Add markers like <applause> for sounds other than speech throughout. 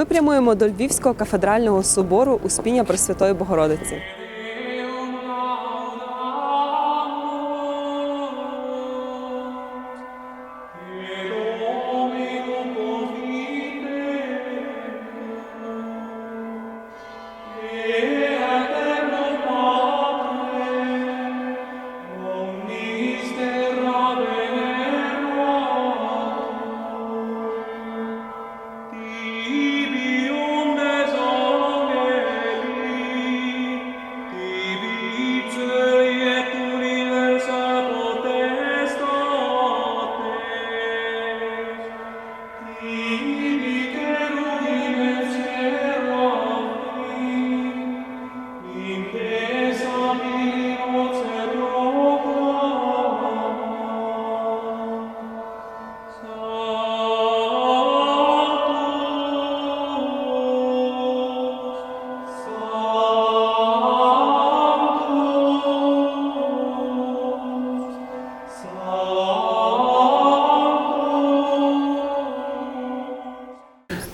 Ми прямуємо до Львівського кафедрального собору Успіння Пресвятої Богородиці.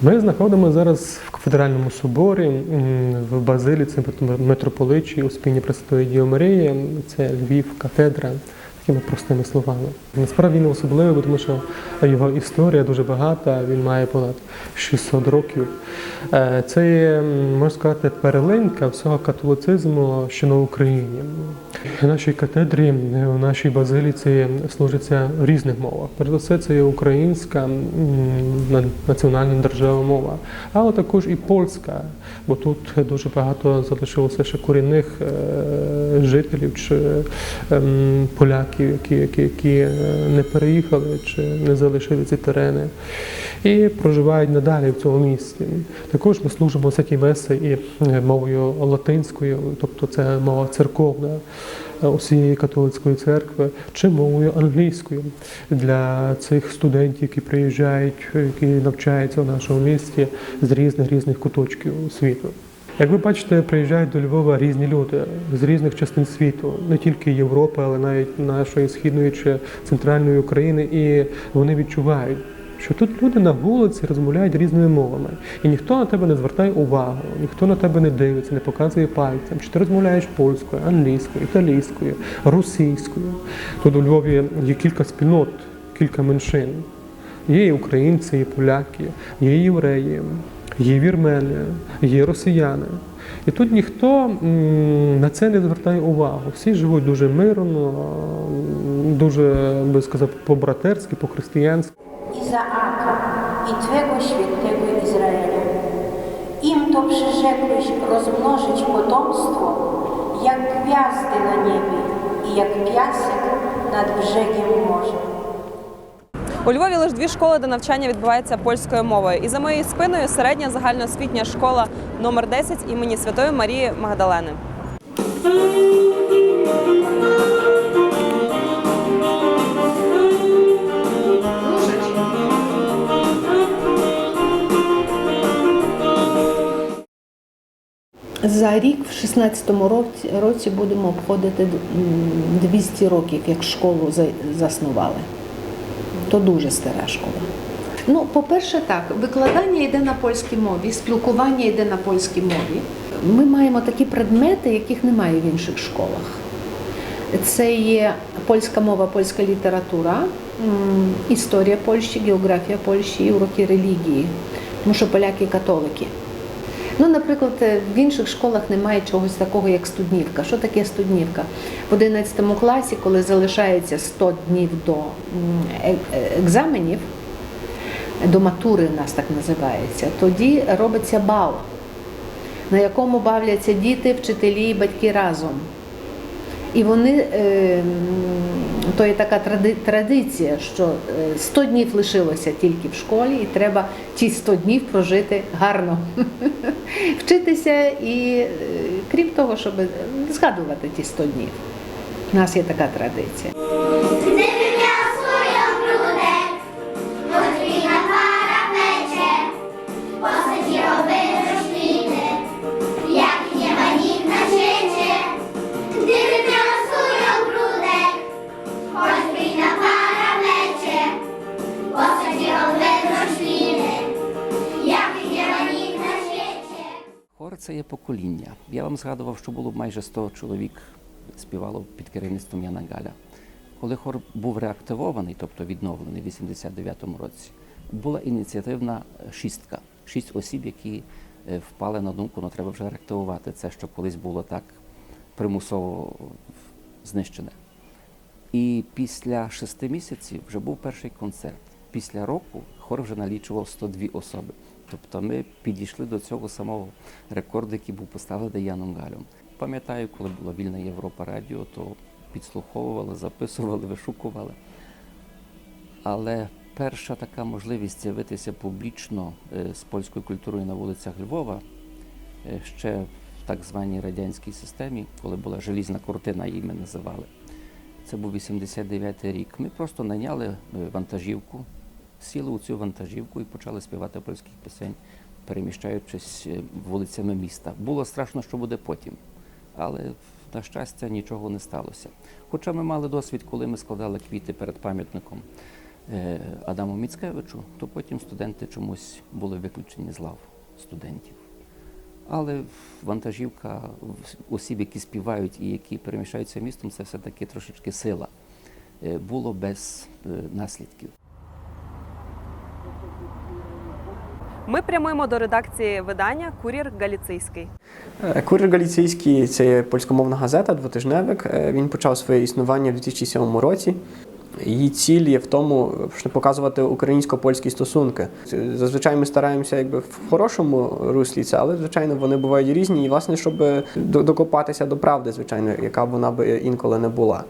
Ми знаходимося зараз в кафедральному соборі в базиліці митрополичі Успіння Пресвятої Діви Марії. Це Львів, кафедра. Такими простими словами. Насправді він особливий, тому що його історія дуже багата, він має понад 600 років. Е, Це є, можна сказати, перелинка всього католицизму, що на Україні. Нашій катедрі, е, в нашій базиліці служиться в різних мовах. Перш за все, це є українська національна державна мова, але також і польська, бо тут дуже багато залишилося ще корінних е, жителів чи ем, поляків, які, які, які е, не переїхали чи не залишили ці терени і проживають надалі в цьому місті. Також ми служимо всякі меси і мовою латинською, тобто це мова церковна усієї католицької церкви, чи мовою англійською для цих студентів, які приїжджають, які навчаються в нашому місті з різних різних куточків світу. Як ви бачите, приїжджають до Львова різні люди з різних частин світу, не тільки Європи, але навіть нашої східної чи центральної України, і вони відчувають. Що тут люди на вулиці розмовляють різними мовами, і ніхто на тебе не звертає увагу, ніхто на тебе не дивиться, не показує пальцем. Чи ти розмовляєш польською, англійською, італійською, російською. Тут у Львові є кілька спільнот, кілька меншин. Є і українці, і поляки, є і євреї, є вірмени, є росіяни. І тут ніхто на це не звертає увагу. Всі живуть дуже мирно, дуже би сказав, по-братерськи, по-християнськи. Izaaka i Twego świętego Izraela. Im to przyrzekłeś rozmnożyć potomstwo, jak gwiazdy na niebie i jak piasek nad brzegiem morza. У Львові лише дві школи, де навчання відбувається польською мовою. І за моєю спиною середня загальноосвітня школа номер 10 імені Святої Марії Магдалени. За рік, в 16-му році, році будемо обходити 200 років, як школу заснували. То дуже стара школа. Ну, по-перше, так, викладання йде на польській мові, спілкування йде на польській мові. Ми маємо такі предмети, яких немає в інших школах. Це є польська мова, польська література, історія Польщі, географія Польщі і уроки релігії, тому що поляки католики. Ну, наприклад, е, в інших школах немає чогось такого, як студнівка. Що таке студнівка? В 11 класі, коли залишається 100 днів до е- е- екзаменів, до матури нас так називається, тоді робиться бал, на якому бавляться діти, вчителі і батьки разом. І вони, то є така традиція, що е, 100 днів лишилося тільки в школі, і треба ті 100 днів прожити гарно, <laughs> вчитися і, е, крім того, щоб згадувати ті 100 днів. У нас є така традиція. Це є покоління. Я вам згадував, що було майже 100 чоловік співало під керівництвом Яна Галя. Коли хор був реактивований, тобто відновлений в 89-му році, була ініціативна шістка, шість осіб, які е, впали на думку, ну треба вже реактивувати це, що колись було так примусово знищене. І після шести місяців вже був перший концерт. Після року хор вже налічував 102 особи. Тобто ми підійшли до цього самого рекорду, який був поставлений Яном Галем. Пам'ятаю, коли була вільна Європа радіо, то підслуховували, записували, <laughs> вишукували. Але перша така можливість з'явитися публічно е, з польською культурою на вулицях Львова е, ще в так званій радянській системі, коли була желізна куртина, її ми називали. Це був 89-й рік. Ми просто наняли е, вантажівку, сіли у цю вантажівку і почали співати польських пісень, переміщаючись е, вулицями міста. Було страшно, що буде потім, але на щастя нічого не сталося. Хоча ми мали досвід, коли ми складали квіти перед пам'ятником е, Адаму Міцкевичу, то потім студенти чомусь були виключені з лав студентів. Але вантажівка осіб, які співають і які переміщаються містом, це все-таки трошечки сила. Е, Було без наслідків. Ми прямуємо до редакції видання Кур'єр Галіцийський. Е, Кур'єр Галіційський це польськомовна газета, двотижневик. Е, Він почав своє існування в 2007 році. Її ціль є в тому, щоб показувати українсько-польські стосунки. Е, Зазвичай ми стараємося якби в хорошому руслі це, але звичайно вони бувають різні. І власне, щоб докопатися до правди, звичайно, яка б вона би інколи не була.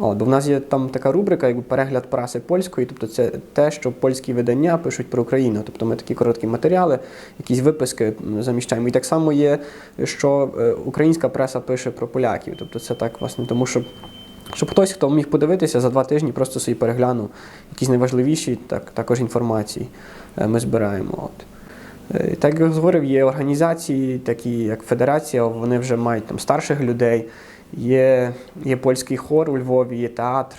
От, бо в нас є там така рубрика, якби перегляд праси польської, тобто це те, що польські видання пишуть про Україну. Тобто ми такі короткі матеріали, якісь виписки заміщаємо. І так само є, що е, українська преса пише про поляків. Тобто це так, власне, тому що. Щоб хтось, хто міг подивитися за два тижні, просто собі переглянув якісь найважливіші так, також інформації е, ми збираємо. От. Е, Так як я говорив, є організації, такі як Федерація, вони вже мають там старших людей. Є, є польський хор у Львові, є театр,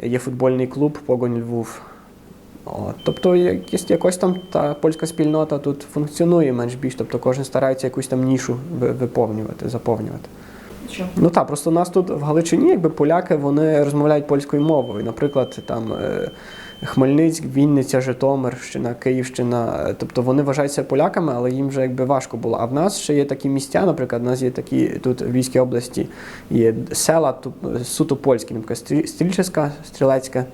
є футбольний клуб Погонь Львов. От, тобто якось, якось там та польська спільнота тут функціонує менш більш, тобто кожен старається якусь там нішу виповнювати, заповнювати. Ну так, просто у нас тут в Галичині, якби поляки, вони розмовляють польською мовою. Наприклад, там е, Хмельницьк, Вінниця, Житомирщина, Київщина. Тобто вони вважаються поляками, але їм вже якби важко було. А в нас ще є такі місця, наприклад, у нас є такі тут в Львівській області є села суто польські, наприклад, Стрі- Стрільчиська, Стрілецька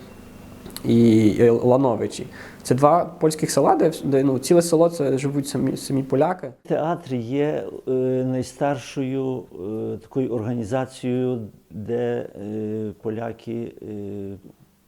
і Лановичі. Це два польських села, де, де ну, ціле село це живуть самі, самі поляки. Театр є е, найстаршою е, такою організацією, де е, поляки е,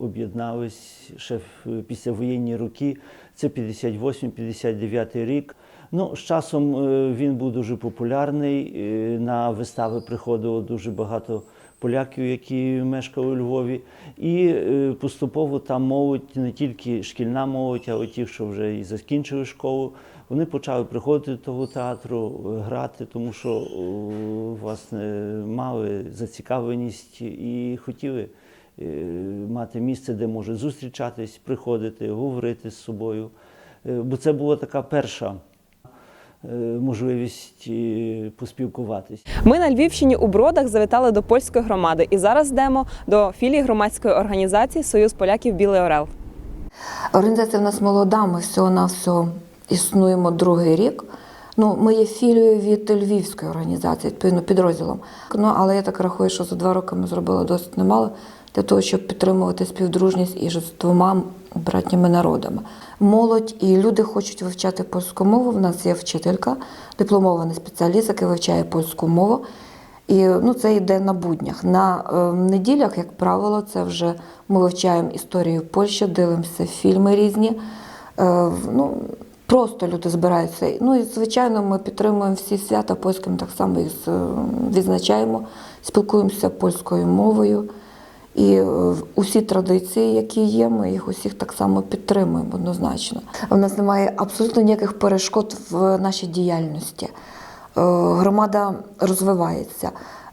об'єднались ще в післявоєнні роки. Це 58-59 рік. Ну, з часом е, він був дуже популярний. е, На вистави приходило дуже багато поляків, які мешкали у Львові. І е, поступово там молодь, не тільки шкільна молодь, а ті, що вже і закінчили школу, вони почали приходити до того театру, грати, тому що власне мали зацікавленість і хотіли мати місце, де можуть зустрічатись, приходити, говорити з собою. Е, Бо це була така перша е, можливість е, поспілкуватись. Ми на Львівщині у Бродах завітали до польської громади і зараз йдемо до філії громадської організації Союз поляків Білий Орел. Організація в нас молода, ми всього на всього існуємо другий рік. Ну, ми є філією від Львівської організації, відповідно, підрозділом. Ну, але я так рахую, що за два роки ми зробили досить немало для того, щоб підтримувати співдружність із двома братніми народами. Молодь і люди хочуть вивчати польську мову. В нас є вчителька, дипломований спеціаліст, який вивчає польську мову. І ну, це йде на буднях. На е, неділях, як правило, це вже ми вивчаємо історію Польщі, дивимося фільми різні. Е, ну, просто люди збираються. Ну і звичайно, ми підтримуємо всі свята польським, так само їх е, відзначаємо, спілкуємося польською мовою. І е, усі традиції, які є, ми їх усіх так само підтримуємо однозначно. У нас немає абсолютно ніяких перешкод в нашій діяльності. Е, Громада розвивається.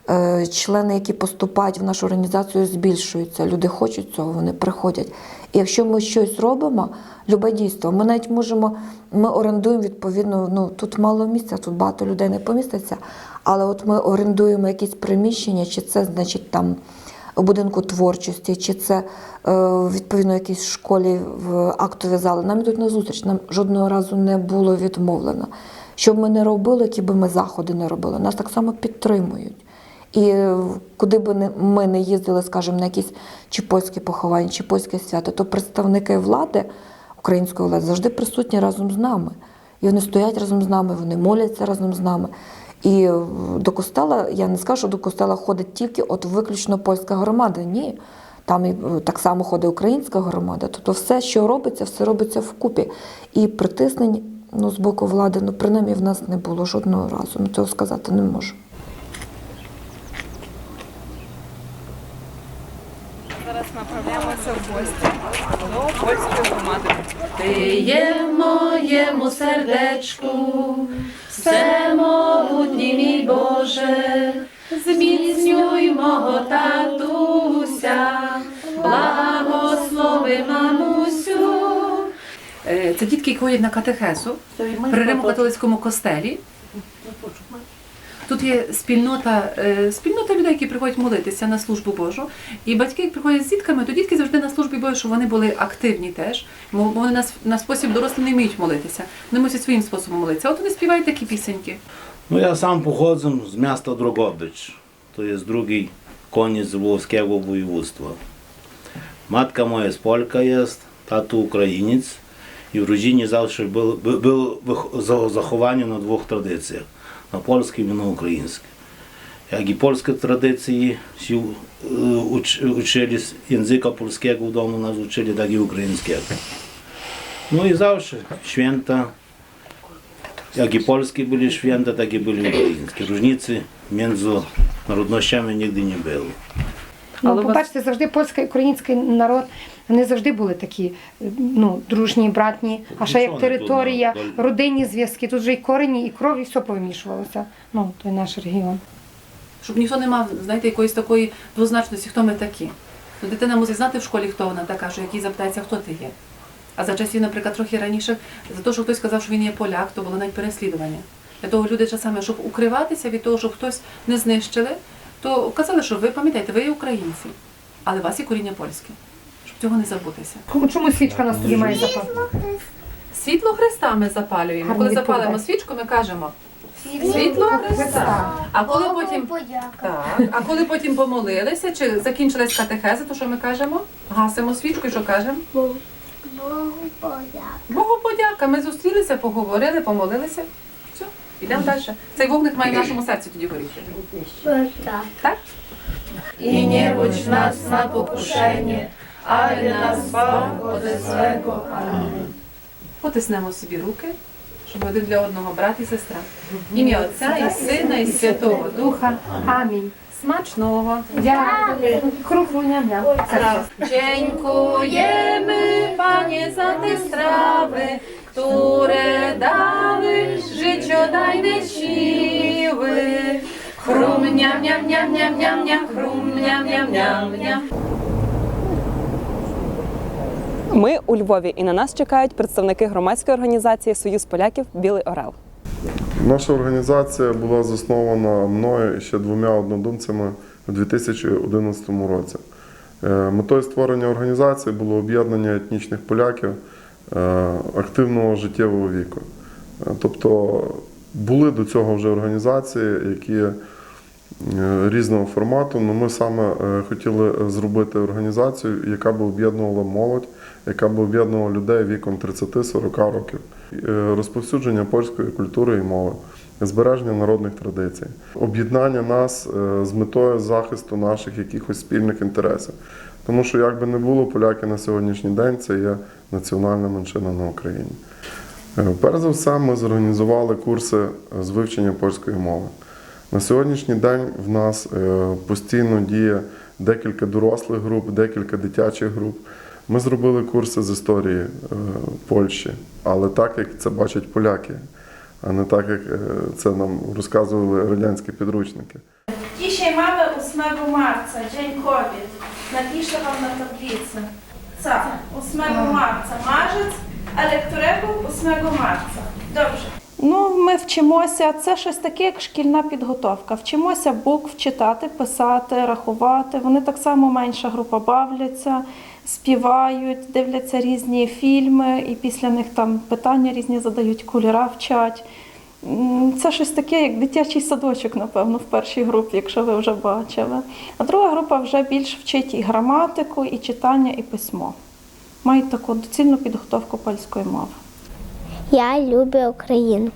Е, Члени, які поступають в нашу організацію, збільшуються. Люди хочуть цього, вони приходять. І якщо ми щось робимо, любе дійство, ми навіть можемо, ми орендуємо відповідно. Ну тут мало місця, тут багато людей не поміститься. Але от ми орендуємо якісь приміщення, чи це значить там будинку творчості, чи це е, відповідно якійсь школі в актові зали. Нам йдуть на зустріч, нам жодного разу не було відмовлено. Що б ми не робили, які б ми заходи не робили, нас так само підтримують. І е, куди б ми не їздили, скажімо, на якісь чи польські поховання, чи польське свято, то представники влади, української влади, завжди присутні разом з нами. І вони стоять разом з нами, вони моляться разом з нами. І до костела, я не скажу, що до костела ходить тільки от виключно польська громада. Ні. Там і е, так само ходить українська громада. Тобто все, що робиться, все робиться вкупі. І притиснень ну, з боку влади, ну принаймні в нас не було жодного разу. Ну цього сказати не можу. Зараз направляємося в гості до польської громади. Ти є моєму сердечку, всемогутній мій Боже, зміцнюй мого татуся, благослови мамусю. Е, Це дітки, які ходять на катехезу при Римо-католицькому костелі. Тут є спільнота, е, спільнота людей, які приходять молитися на службу Божу. І батьки, як приходять з дітками, то дітки завжди на службі Божій, щоб вони були активні теж. Бо вони на, на спосіб дорослі не вміють молитися. Вони мусять своїм способом молитися. От вони співають такі пісеньки. Ja sam pochodzę z miasta Drogobycz. To jest drugi koniec Lwowskiego województwa. Matka moja z Polka jest, tato Ukrainiec i w rodzinie zawsze był, by- był wych- za- zachowanie na dwóch tradycjach. Na polskim i na ukraińskim. Jak i polskie tradycje się e, uczy, uczyli z języka polskiego w domu, nas uczyli, tak i ukraińskiego. No i zawsze święta jak i polskie byli święta, tak i byli ukraińskie. Różnicy między narodnościami nigdy nie było. Але Ну, вас- побачите, завжди польський і український народ вони завжди були такі ну, дружні, братні, а ще як територія, родинні зв'язки. Тут вже і корені, і кров, і все повимішувалося. Ну, той наш регіон. Щоб ніхто не мав, знаєте, якоїсь такої двозначності, хто ми такі. То дитина мусить знати в школі, хто вона така, що який запитається, хто ти є. А за часів, наприклад, трохи раніше, за те, що хтось сказав, що він є поляк, то було навіть переслідування. Для того люди часами, щоб укриватися від того, щоб хтось не знищили, то казали, що ви пам'ятаєте, ви є українці, але у вас є коріння польське. Щоб цього не забутися. Чому свічка нас тоді має запати? Світло Христа ми запалюємо. Коли запалимо свічку, ми кажемо світло Христа. А коли потім так, а коли потім помолилися чи закінчилась катехеза, то що ми кажемо? Гасимо свічку і що кажемо? Богу подяка. Богу подяка. Ми зустрілися, поговорили, помолилися. Все, йдемо далі. Цей вогник має в нашому серці тоді горіти. Так. Так? Budź nas na pokuszenie, ale nas zbaw ode złego. Amen. Потиснемо собі руки, щоб один для одного брат і сестра. Ім'я Отця і Сина, і Святого Духа. Амінь. Смачного! Дякую. Хруху ням-ням. Dziękujemy Panie za te strawy, które dały życiodajne siły. Chrum, niam, niam, niam, niam, niam, niam, chrum, niam, niam, niam, niam. Ми у Львові, і на нас чекають представники громадської організації Союз поляків Білий Орел. Наша організація була заснована мною і ще двома однодумцями у 2011 році. Е, Метою створення організації було об'єднання етнічних поляків е, активного життєвого віку. Е, Тобто були до цього вже організації, які різного формату. але ми саме хотіли зробити організацію, яка б об'єднувала молодь, яка б об'єднувала людей віком 30-40 років. Е, Розповсюдження польської культури і мови, збереження народних традицій, об'єднання нас е, з метою захисту наших якихось спільних інтересів. Тому що, як би не було, поляки на сьогоднішній день це є національна меншина на Україні. Е, Перш за все, ми зорганізували курси з вивчення польської мови. На сьогоднішній день в нас постійно діє декілька дорослих груп, декілька дитячих груп. Ми зробили курси з історії е, Польщі, але так, як це бачать поляки, а не так, як е, це нам розказували радянські підручники. Dzisiaj Dzisiaj mamy 8 marca, Dzień Kobiet. Napiszę Wam na tablicy. Co? 8 marca. Marzec, ale którego 8 marca? Dobrze. Ну, ми вчимося, це щось таке, як шкільна підготовка. Вчимося букв читати, писати, рахувати. Вони так само менша група бавляться, співають, дивляться різні фільми, і після них там питання різні задають, кольора вчать. Це щось таке, як дитячий садочок, напевно, в першій групі, якщо ви вже бачили. А друга група вже більш вчить і граматику, і читання, і письмо. Мають таку доцільну підготовку польської мови. Я люблю Україну.